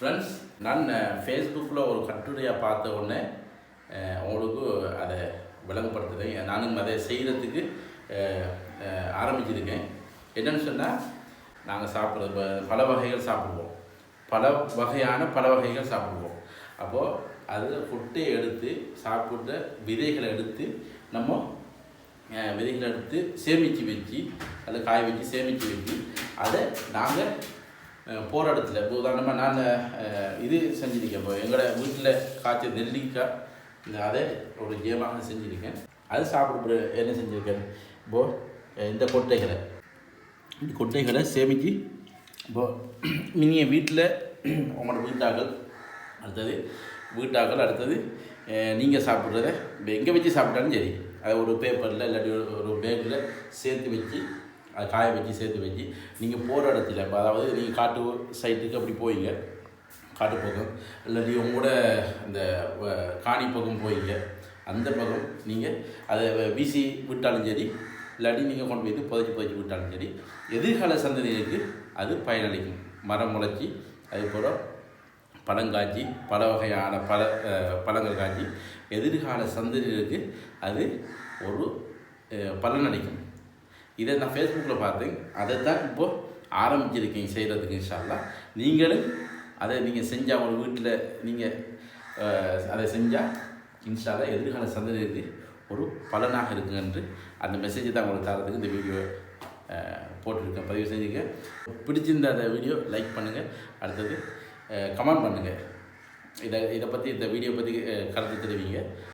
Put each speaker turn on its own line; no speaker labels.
Friends நான் ஃபேஸ்புக்கில் ஒரு கட்டுரையாக பார்த்த உடனே உங்களுக்கு அதை விளங்கப்படுத்துகிறேன் நானும் அதை செய்கிறதுக்கு ஆரம்பிச்சிருக்கேன். என்னென்னு சொன்னால் நாங்கள் சாப்பிட்றது ப- பல வகைகள் சாப்பிடுவோம். பல வகையான பல வகைகள் சாப்பிடுவோம். அப்போது அதில் ஃபுட்டை எடுத்து சாப்பிட்ற விதைகளை எடுத்து நம்ம விதைகளை எடுத்து சேமித்து வச்சு அதில் காய வச்சு சேமித்து வச்சு அதை நாங்கள் போகிற இடத்துல இப்போ உதாரணமாக நான் இது செஞ்சுருக்கேன் இப்போ எங்களோட வீட்டில் காய்ச்ச நெல்லிக்காய் இந்த அதை ஒரு ஜேமாக செஞ்சுருக்கேன் அது சாப்பிட என்ன செஞ்சுருக்கேன்? இப்போது இந்த கொட்டைகளை. இந்த கொட்டைகளை சேமித்து இப்போது நீங்கள் வீட்டில் உங்களோட வீட்டாக்கள் அடுத்தது வீட்டாக்கள் அடுத்தது நீங்கள் சாப்பிட்றத இப்போ எங்கே வச்சு சாப்பிட்டாலும் சரி. அதை ஒரு பேப்பரில் இல்லாட்டி ஒரு ஒரு பேக்கில் சேர்த்து வச்சு அதை காய வச்சு சேர்த்து வச்சு நீங்கள் போகிற இடத்துல இப்போ அதாவது நீங்கள் காட்டு சைட்டுக்கு அப்படி போயிங்க காட்டு பக்கம். இல்லாட்டி உங்களோட இந்த காணி பக்கம் போயிங்க அந்த பக்கம் நீங்கள் அதை வீசி விட்டாலும் சரி இல்லாட்டி நீங்கள் கொண்டு போய் புதைச்சி புதைச்சி விட்டாலும் சரி எதிர்கால சந்ததிகளுக்கு அது பயனளிக்கும். மரம் முளைச்சி அதுபோல் பழங்காய்ச்சி பல வகையான பல பழங்கள் காய்ச்சி எதிர்கால சந்ததிகளுக்கு அது ஒரு பலனளிக்கும். இதை நான் ஃபேஸ்புக்கில் பார்த்தேன். அதை தான் இப்போது ஆரம்பிச்சிருக்கீங்க செய்கிறதுக்கு இன்ஷால்லாம் நீங்களும் அதை நீங்கள் செஞ்சால் உங்கள் வீட்டில் நீங்கள் அதை செஞ்சால் இன்ஷால்லாம் எதிர்கால சந்ததிக்கு ஒரு பலனாக இருக்குங்க என்று அந்த மெசேஜை தான் உங்களுக்கு தரதுக்கு இந்த வீடியோ போட்டிருக்கேன். பதிவு செஞ்சுக்க பிடிச்சிருந்த அந்த வீடியோ லைக் பண்ணுங்கள் அடுத்தது கமெண்ட் பண்ணுங்கள் இதை இதை பற்றி இந்த வீடியோ பற்றி கருத்து தெரிவிங்க.